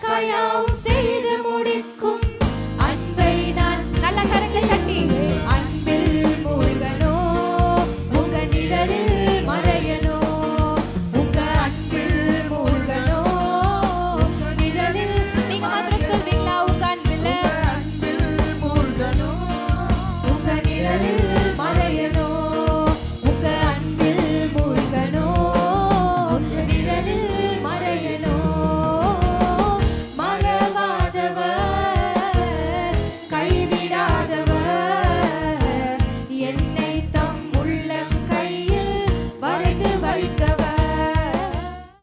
எனக்காயாவும் செய்து முடிக்கும் அன்பை நான் நல்ல கரங்களை தட்டி அன்பில் மூழ்கனோ உங்க நிழலில் மறையனோ உங்க அன்பில் மூழ்கனோ உங்க நிழலில் நீங்க மாத்திரம் சொல்வீங்களா? உங்க அன்பில் அன்பில் மூழ்கனோ உங்க நிழலில்